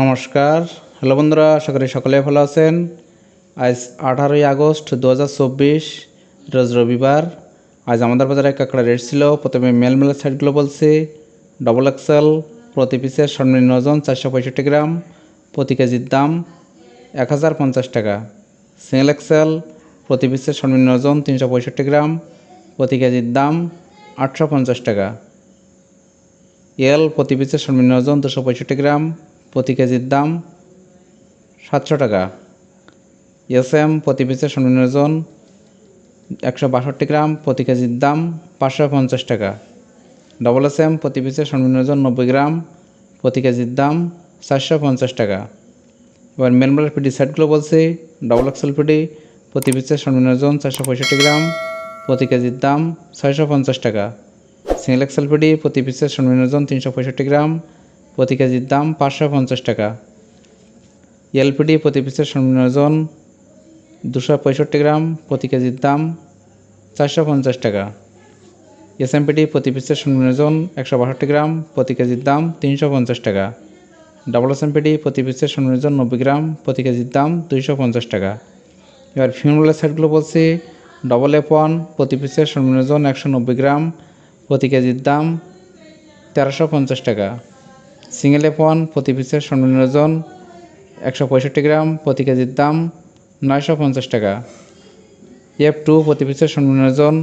নমস্কার। হ্যালো বন্ধুরা, আশা করি সকলে ভালো আছেন। আজ আঠারোই আগস্ট দু হাজার চব্বিশ, রোজ রবিবার। আজ আমাদের বাজারে কাঁকড়া রেট ছিল, প্রথমে মেলমেলা সাইডগুলো বলছি। ডবল এক্সেল প্রতি পিসের সর্বনিম্ন ওজন চারশো পঁয়ষট্টি গ্রাম, প্রতি কেজির দাম এক হাজার পঞ্চাশ টাকা। সিঙ্গেল এক্সেল প্রতি পিসের সর্বনিম্ন ওজন তিনশো পঁয়ষট্টি গ্রাম, প্রতি কেজির দাম আটশো পঞ্চাশ টাকা। এল প্রতি পিসের সর্বনিম্ন ওজন দুশো পঁয়ষট্টি গ্রাম প্রতি কেজির দাম সাতশো টাকা। এস এম প্রতি পিসের সর্বনিম্ন একশো বাষট্টি গ্রাম, প্রতি কেজির দাম পাঁচশো পঞ্চাশ টাকা। ডবল এস এম প্রতি পিসের সর্বনিম্ন নব্বই গ্রাম, প্রতি কেজির দাম চারশো পঞ্চাশ টাকা। এবার মেনবার পিডি সেটগুলো বলছি। ডবল এক্সেল পিডি প্রতি পিসের সর্বনিম্ন চারশো পঁয়ষট্টি গ্রাম, প্রতি কেজির দাম ছয়শো পঞ্চাশ টাকা। সিঙ্গেল এক্সেল পিডি প্রতি পিসের সর্বনিম্ন তিনশো পঁয়ষট্টি গ্রাম প্রতি কেজির দাম পাঁচশো পঞ্চাশ টাকা। এলপিডি প্রতি পিসের সর্বনিম্ন দুশো পঁয়ষট্টি গ্রাম, প্রতি কেজির দাম চারশো পঞ্চাশ টাকা। এসএমপিডি প্রতি পিসের সর্বনিম্ন একশো বাষট্টি গ্রাম, প্রতি কেজির দাম তিনশো পঞ্চাশ টাকা। ডাবল এসএমপিডি প্রতি পিসের সর্বনিম্ন নব্বই গ্রাম, প্রতি কেজির দাম দুইশো পঞ্চাশ টাকা। এবার ফিউমুলার সেটগুলো বলছি। ডবল এফ ওয়ান প্রতি পিসের সর্বনিম্ন একশো নব্বই গ্রাম, প্রতি কেজির দাম তেরোশো পঞ্চাশ টাকা। সিঙ্গেল এফ প্রতি পিসের সর্বনিম্ন ওজন একশো পঁয়ষট্টি গ্রাম, প্রতি কেজির দাম নয়শো পঞ্চাশ টাকা। এফ টু প্রতি পিসের সর্বনিম্ন ওজন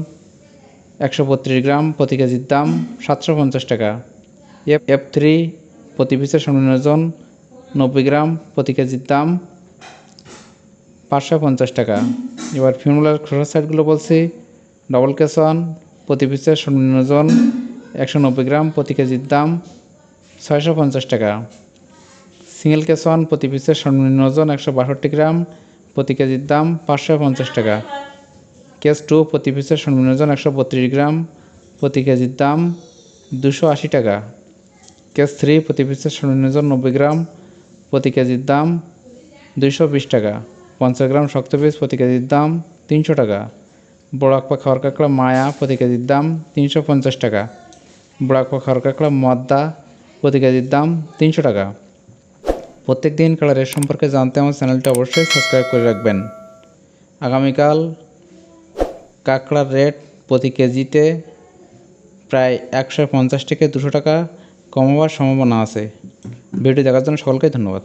একশো বত্রিশ গ্রাম, প্রতি কেজির দাম সাতশো পঞ্চাশ টাকা। এফ এফ থ্রি প্রতি পিসের সর্বনিম্ন ওজন নব্বই গ্রাম, প্রতি কেজির দাম পাঁচশো পঞ্চাশ টাকা। এবার ফিমুলার খোসা সাইডগুলো বলছি। ডবল কেস ওয়ান প্রতি পিসের সর্বনিম্ন ওজন একশো নব্বই গ্রাম, প্রতি কেজির দাম ছয়শো পঞ্চাশ টাকা। সিঙ্গেল কেস প্রতি পিসের সর্বনিম্ন ওজন একশো বাষট্টি গ্রাম, প্রতি কেজির দাম পাঁচশো পঞ্চাশ টাকা। কেস টু প্রতি পিসের সর্বনিম্ন ওজন একশো বত্রিশ গ্রাম, প্রতি কেজির দাম দুশো আশি টাকা। কেস থ্রি প্রতি পিসের সর্বনিম্ন ওজন নব্বই গ্রাম, প্রতি কেজির দাম দুইশো বিশ টাকা। পঞ্চাশ গ্রাম শক্ত পিস প্রতি কেজির দাম তিনশো টাকা। বড় আকপা খাওয়ার কাঁকড়া মায়া প্রতি কেজির দাম তিনশো পঞ্চাশ টাকা। বড় আকপা খাওয়ার কাঁকড়া মদ্দা প্রতি কেজির দাম তিনশো টাকা। প্রত্যেক দিন কালারের সম্পর্কে জানতে আমার চ্যানেলটা অবশ্যই সাবস্ক্রাইব করে রাখবেন। আগামীকাল কাঁকড়ার রেট প্রতি কেজিতে প্রায় একশো পঞ্চাশ থেকে দুশো টাকা কমাবার সম্ভাবনা আছে। ভিডিও দেখার জন্য সকলকে ধন্যবাদ।